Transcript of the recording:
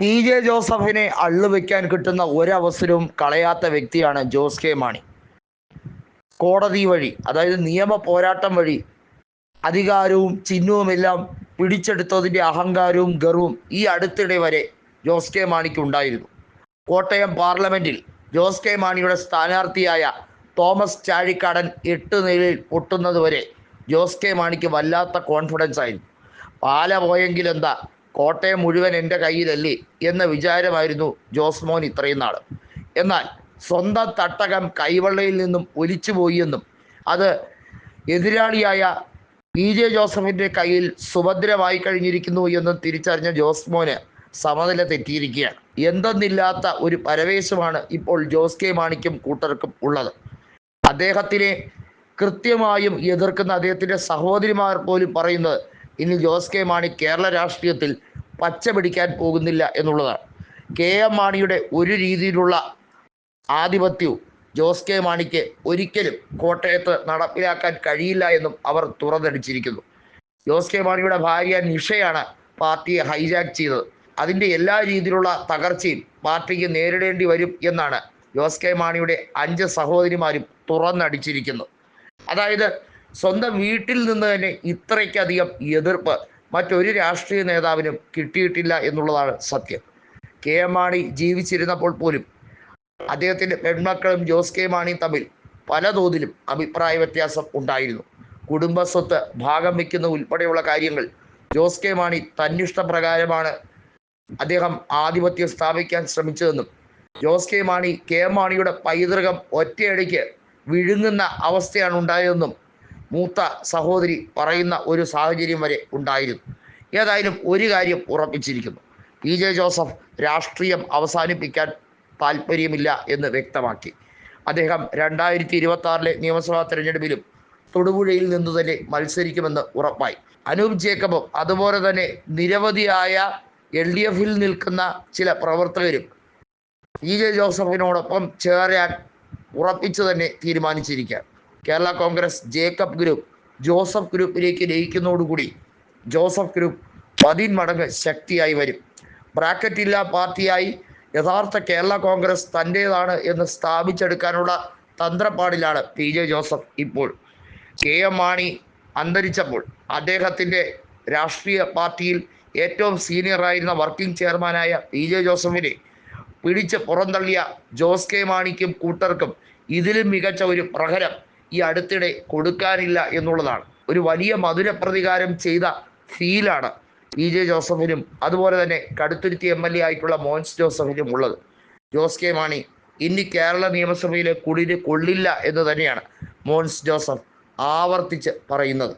P J ജോസഫിനെ അള്ളുവെക്കാൻ കിട്ടുന്ന ഒരവസരവും കളയാത്ത വ്യക്തിയാണ് ജോസ് കെ മാണി. കോടതി വഴി അതായത് നിയമ പോരാട്ടം വഴി അധികാരവും ചിഹ്നവുമെല്ലാം പിടിച്ചെടുത്തതിന്റെ അഹങ്കാരവും ഗർവും ഈ അടുത്തിടെ വരെ ജോസ് കെ മാണിക്ക് ഉണ്ടായിരുന്നു. കോട്ടയം പാർലമെന്റിൽ ജോസ് കെ മാണിയുടെ സ്ഥാനാർത്ഥിയായ തോമസ് ചാഴിക്കാടൻ എട്ട് നിലയിൽ പൊട്ടുന്നതുവരെ ജോസ് കെ മാണിക്ക് വല്ലാത്ത കോൺഫിഡൻസ് ആയിരുന്നു. പാല പോയെങ്കിൽ എന്താ കോട്ടയം മുഴുവൻ എന്റെ കയ്യിലല്ലേ എന്ന വിചാരമായിരുന്നു ജോസ് മോൻ ഇത്രയും നാൾ എന്നാൽ സ്വന്തം തട്ടകം കൈവള്ളയിൽ നിന്നും ഒലിച്ചു പോയിയെന്നും അത് എതിരാളിയായ പി ജെ ജോസഫിന്റെ കയ്യിൽ സുഭദ്രമായി കഴിഞ്ഞിരിക്കുന്നു എന്നും തിരിച്ചറിഞ്ഞ ജോസ് മോന് സമനില തെറ്റിയിരിക്കുകയാണ്. എന്തെന്നില്ലാത്ത ഒരു പരവേശമാണ് ഇപ്പോൾ ജോസ് കെ മാണിക്കും കൂട്ടർക്കും ഉള്ളത്. അദ്ദേഹത്തിനെ കൃത്യമായും എതിർക്കുന്ന അദ്ദേഹത്തിന്റെ സഹോദരിമാർ പോലും പറയുന്നത് ഇനി ജോസ് കെ മാണി കേരള രാഷ്ട്രീയത്തിൽ പച്ച പിടിക്കാൻ പോകുന്നില്ല എന്നുള്ളതാണ്. കെ എം മാണിയുടെ ഒരു രീതിയിലുള്ള ആധിപത്യവും ജോസ് കെ മാണിക്ക് ഒരിക്കലും കോട്ടയത്ത് നടപ്പിലാക്കാൻ കഴിയില്ല എന്നും അവർ തുറന്നടിച്ചിരിക്കുന്നു. ജോസ് കെ മാണിയുടെ ഭാര്യ നിഷയാണ് പാർട്ടിയെ ഹൈജാക്ക് ചെയ്തത്. അതിന്റെ എല്ലാ രീതിയിലുള്ള തകർച്ചയും പാർട്ടിക്ക് നേരിടേണ്ടി വരും എന്നാണ് ജോസ് കെ മാണിയുടെ അഞ്ച് സഹോദരിമാരും തുറന്നടിച്ചിരിക്കുന്നത്. അതായത് സ്വന്തം വീട്ടിൽ നിന്ന് തന്നെ ഇത്രയ്ക്കധികം എതിർപ്പ് മറ്റൊരു രാഷ്ട്രീയ നേതാവിനും കിട്ടിയിട്ടില്ല എന്നുള്ളതാണ് സത്യം. കെ എം മാണി ജീവിച്ചിരുന്നപ്പോൾ പോലും അദ്ദേഹത്തിന്റെ പെൺമക്കളും ജോസ് കെ മാണിയും തമ്മിൽ പല തോതിലും അഭിപ്രായ വ്യത്യാസം ഉണ്ടായിരുന്നു. കുടുംബസ്വത്ത് ഭാഗം വയ്ക്കുന്ന ഉൾപ്പെടെയുള്ള കാര്യങ്ങൾ ജോസ് കെ മാണി തന്നിഷ്ടപ്രകാരമാണ് അദ്ദേഹം ആധിപത്യം സ്ഥാപിക്കാൻ ശ്രമിച്ചതെന്നും ജോസ് കെ മാണി കെ മാണിയുടെ പൈതൃകം ഒറ്റയടിക്ക് വിഴുങ്ങുന്ന അവസ്ഥയാണ് ഉണ്ടായതെന്നും മൂത്ത സഹോദരി പറയുന്ന ഒരു സാഹചര്യം വരെ ഉണ്ടായിരുന്നു. ഏതായാലും ഒരു കാര്യം ഉറപ്പിച്ചിരിക്കുന്നു. പി ജെ ജോസഫ് രാഷ്ട്രീയം അവസാനിപ്പിക്കാൻ താല്പര്യമില്ല എന്ന് വ്യക്തമാക്കി. അദ്ദേഹം രണ്ടായിരത്തി ഇരുപത്തി ആറിലെ നിയമസഭാ തെരഞ്ഞെടുപ്പിലും തൊടുപുഴയിൽ നിന്ന് തന്നെ മത്സരിക്കുമെന്ന് ഉറപ്പായി. അനൂപ് ജേക്കബും അതുപോലെ തന്നെ നിരവധിയായ എൽ ഡി എഫിൽ നിൽക്കുന്ന ചില പ്രവർത്തകരും പി ജെ ജോസഫിനോടൊപ്പം ചേരാൻ ഉറപ്പിച്ചു തന്നെ തീരുമാനിച്ചിരിക്കുക കേരള കോൺഗ്രസ് ജേക്കബ് ഗ്രൂപ്പ് ജോസഫ് ഗ്രൂപ്പിലേക്ക് ലയിക്കുന്നതോടുകൂടി ജോസഫ് ഗ്രൂപ്പ് പതിന്മടങ്ങ് ശക്തിയായി വരും. ബ്രാക്കറ്റില്ല പാർട്ടിയായി യഥാർത്ഥ കേരള കോൺഗ്രസ് തന്റേതാണ് എന്ന് സ്ഥാപിച്ചെടുക്കാനുള്ള തന്ത്രപ്പാടിലാണ് പി ജെ ജോസഫ് ഇപ്പോൾ. കെ എം മാണി അന്തരിച്ചപ്പോൾ അദ്ദേഹത്തിന്റെ രാഷ്ട്രീയ പാർട്ടിയിൽ ഏറ്റവും സീനിയറായിരുന്ന വർക്കിംഗ് ചെയർമാനായ പി ജെ ജോസഫിനെ പിടിച്ച് പുറന്തള്ളിയ ജോസ് കെ മാണിക്കും കൂട്ടർക്കും ഇതിലും മികച്ച ഒരു പ്രഹരം ഈ അടുത്തിടെ കൊടുക്കാനില്ല എന്നുള്ളതാണ്. ഒരു വലിയ മധുര പ്രതികാരം ചെയ്ത ഫീലാണ് പി ജെ ജോസഫിനും അതുപോലെ തന്നെ കടുത്തുരുത്തി എം എൽ എ ആയിട്ടുള്ള മോൻസ് ജോസഫിനും ഉള്ളത്. ജോസ് കെ മാണി ഇനി കേരള നിയമസഭയിലെ കുളിര് കൊള്ളില്ല എന്ന് തന്നെയാണ് മോൻസ് ജോസഫ് ആവർത്തിച്ച് പറയുന്നത്.